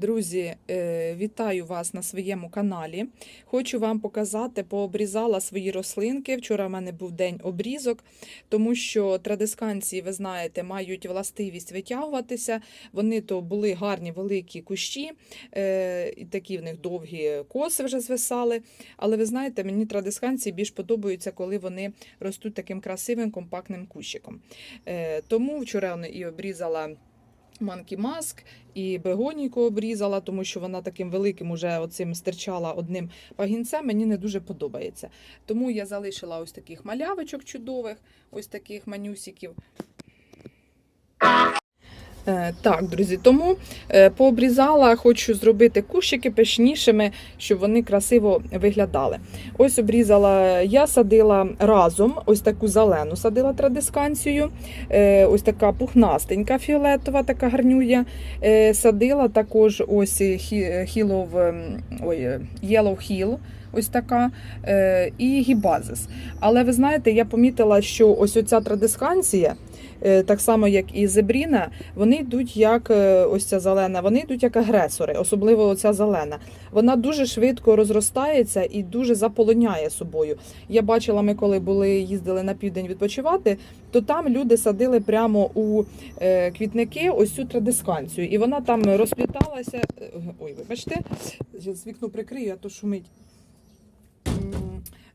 Друзі, е, вітаю вас на своєму каналі. Хочу вам показати, пообрізала свої рослинки. Вчора в мене був день обрізок, тому що традисканції, ви знаєте, мають властивість витягуватися. Вони то були гарні великі кущі, е, і такі в них довгі коси вже звисали. Але ви знаєте, мені традисканції більш подобаються, коли вони ростуть таким красивим компактним кущиком. Е, Тому вчора і обрізала. Манкі маск і бегоніку обрізала, тому що вона таким великим уже оцим стирчала одним пагінцем. Мені не дуже подобається. Тому я залишила ось таких малявочок чудових, ось таких манюсиків. Е, Так, друзі, тому е, пообрізала, хочу зробити кущики пишнішими, щоб вони красиво виглядали. Ось обрізала, я садила разом ось таку зелену, садила традисканцію, е, ось така пухнастенька фіолетова, така гарнюя. Садила також ось хі- хілов, ой, Yellow Hill, ось така, і гібазис. Але ви знаєте, я помітила, що ось оця традисканція, так само як і зебріна, вони йдуть як е, ось ця зелена, вони йдуть як агресори, особливо оця зелена. Вона дуже швидко розростається і дуже заполоняє собою. Я бачила, ми коли були їздили на південь відпочивати, то там люди садили прямо у е, квітники ось цю традисканцію, і вона там розпліталася. е, Ой, вибачте, з вікно прикрию, а то шумить.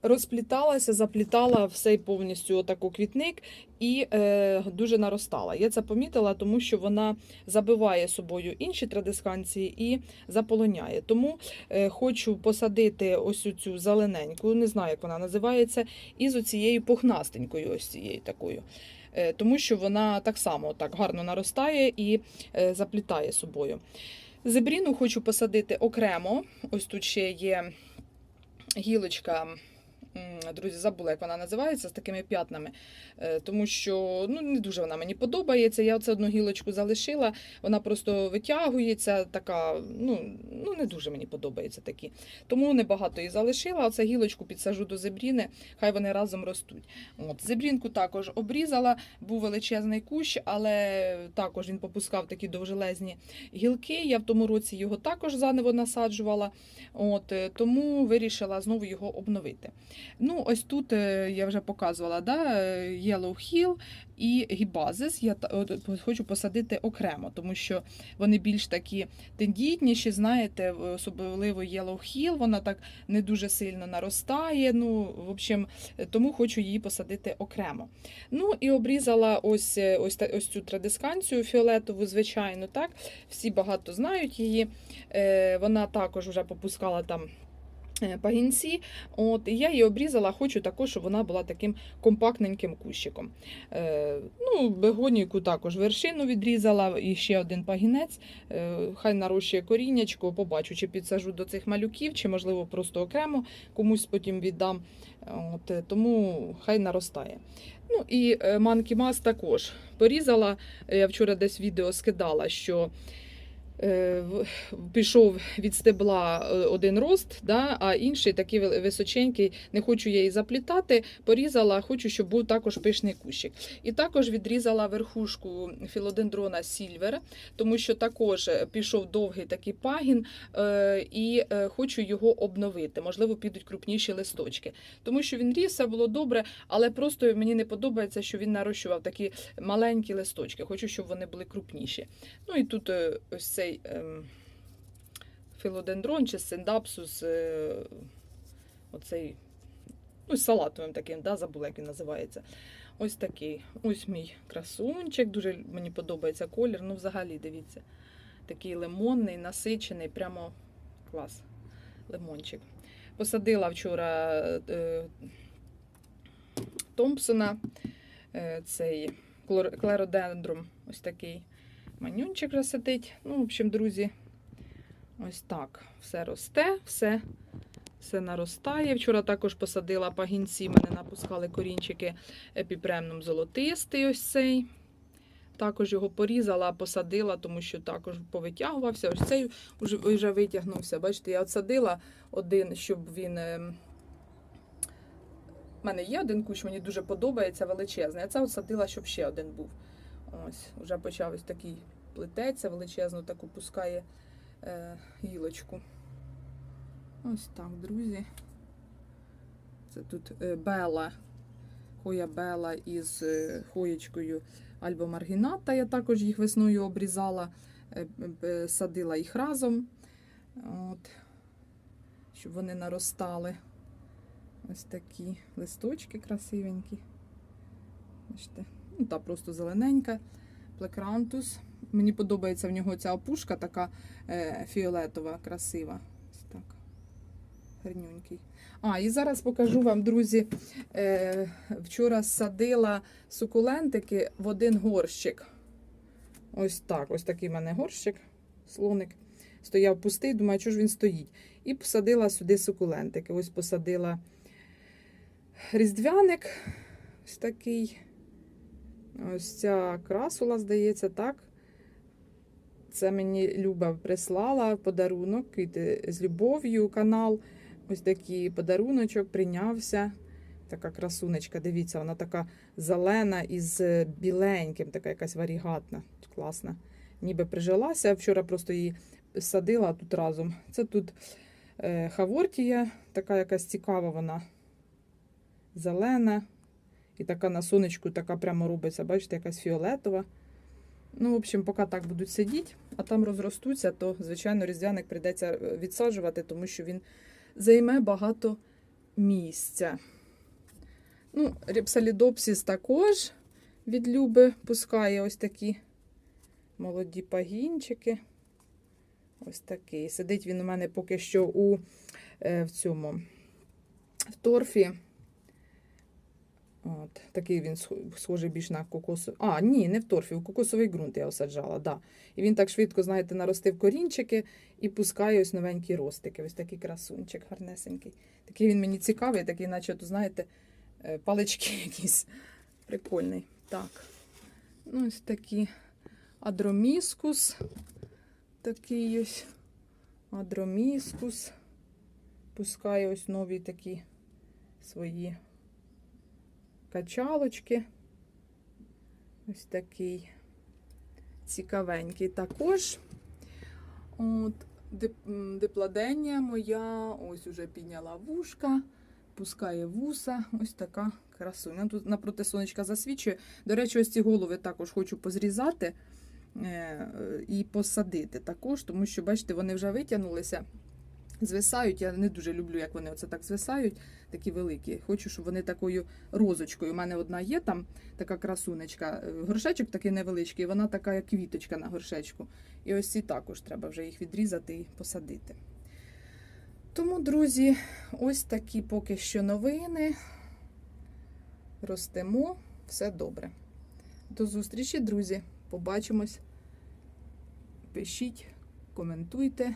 Розпліталася, заплітала все повністю отаку квітник і е, дуже наростала. Я це помітила, тому що вона забиває собою інші традисканції і заполоняє. Тому е, хочу посадити ось цю зелененьку, не знаю, як вона називається, із оцією пухнастенькою, ось цією такою. Е, тому що вона так само так гарно наростає і е, заплітає собою. Зебріну хочу посадити окремо. Ось тут ще є гілочка. М, Друзі, забула, як вона називається, з такими п'ятнами. Е, Тому що ну, не дуже вона мені подобається. Я оце одну гілочку залишила, вона просто витягується, така, ну, ну не дуже мені подобається такі. Тому небагато її залишила. Оце гілочку підсажу до зебріни, хай вони разом ростуть. От, зебрінку також обрізала, був величезний кущ, але також він попускав такі довжелезні гілки. Я в тому році його також заново насаджувала. От, е, тому вирішила знову його обновити. Ну, ось тут е, я вже показувала да, е, Yellow Hill і Гібазис. Я хочу посадити окремо, тому що вони більш такі тендітніші, знаєте, особливо Yellow Hill, вона так не дуже сильно наростає. Ну, в общем, е, тому хочу її посадити окремо. Ну і обрізала ось, ось, ось цю традисканцію фіолетову, звичайно, так. Всі багато знають її. Вона також вже попускала там. Е, Пагінці, от я її обрізала, хочу також, щоб вона була таким компактненьким кущиком. Е, ну, бегонійку також вершину відрізала, і ще один пагінець. Е, хай нарощує коріннячко, побачу, чи підсажу до цих малюків, чи можливо просто окремо комусь потім віддам. От, е, тому хай наростає. Ну і е, Monkey Mass також порізала. Е, Я вчора десь відео скидала, що е, пішов від стебла е, один рост, да, а інший такий височенький. Не хочу я її заплітати, порізала, хочу, щоб був також пишний кущик. І також відрізала верхушку філодендрона Сільвер, тому що також е, пішов довгий такий пагін, е, і е, хочу його обновити. Можливо, підуть крупніші листочки. Тому що він ріс, все було добре, але просто мені не подобається, що він нарощував такі маленькі листочки. Хочу, щоб вони були крупніші. Ну і тут е, ось цей ем, філодендрон чи синдапсус, е, оцей, ну, салатовим таким, да, забула, як він називається. Ось такий. Ось мій красунчик. Дуже мені подобається колір. Ну, взагалі, дивіться. Такий лимонний, насичений, прямо клас. Лимончик. Посадила вчора е, Томпсона, е, цей клеродендрум, ось такий манюнчик вже сидить. Ну, в общем, друзі, ось так. Все росте, все, все наростає. Вчора також посадила пагінці, мене напускали корінчики епіпремном золотистий ось цей. Також його порізала, посадила, тому що також повитягувався. Ось цей вже, витягнувся. Бачите, я отсадила один, щоб він. ем, У мене є один кущ, мені дуже подобається, величезний. А це от садила, щоб ще один був. Ось, вже почав ось такий плететься величезно, таку пускає е, гілочку. Ось так, друзі. Це тут е, бела, хоя бела із е, хоєчкою Альбо Маргіната. Я також їх весною обрізала, е, е, садила їх разом, от, щоб вони наростали. Ось такі листочки красивенькі. Бачите, ну, та просто зелененька. Плекрантус. Мені подобається в нього ця опушка така е, фіолетова, красива. Ось так. Гарнюнький. А, і зараз покажу вам, друзі. Е, вчора садила сукулентики в один горщик. Ось так. Ось такий в мене горщик, слоник. Стояв пустий, думаю, чого ж він стоїть. І посадила сюди сукулентики. Ось посадила різдвяник. Ось такий. Ось ця красула, здається, так. Це мені Люба прислала подарунок, з любов'ю канал. Ось такий подаруночок прийнявся. Така красунечка, дивіться, вона така зелена із біленьким, така якась варігатна, класна. Ніби прижилася. Вчора просто її садила тут разом. Це тут е, хавортія, така якась цікава вона. Зелена. І така на сонечку, така прямо робиться, бачите, якась фіолетова. Ну, в общем, поки так будуть сидіти, а там розростуться, то, звичайно, різдвяник прийдеться е, відсаджувати, тому що він займе багато місця. Ну, репсалідопсіс також від Люби пускає ось такі молоді пагінчики. Ось такий. Сидить він у мене поки що у е, в цьому в торфі. От, такий він схожий більш на кокосовий. А, ні, не в торфі, в кокосовий ґрунт я осаджала, да. І він так швидко, знаєте, наростив корінчики і пускає ось новенькі ростики. Ось такий красунчик гарнесенький. Такий він мені цікавий, такий, наче, то, знаєте, е, палички якісь. Прикольний. Так. Ну, ось такі адроміскус. Такий ось адроміскус. Пускає ось нові такі свої качалочки. Ось такий цікавенький також. От, дип- моя, ось уже підняла вушка, пускає вуса. Ось така красуня. Тут напроти сонечка засвічує. До речі, ось ці голови також хочу позрізати е, і посадити також, тому що, бачите, вони вже витягнулися. Звисають, я не дуже люблю, як вони оце так звисають, такі великі. Хочу, щоб вони такою розочкою. У мене одна є там така красунечка. е, Горшечок такий невеличкий, вона така, як квіточка на горшечку. І ось ці також треба вже їх відрізати і посадити. Тому, друзі, ось такі поки що новини. Ростемо, все добре. До зустрічі, друзі. Побачимось. Пишіть, коментуйте.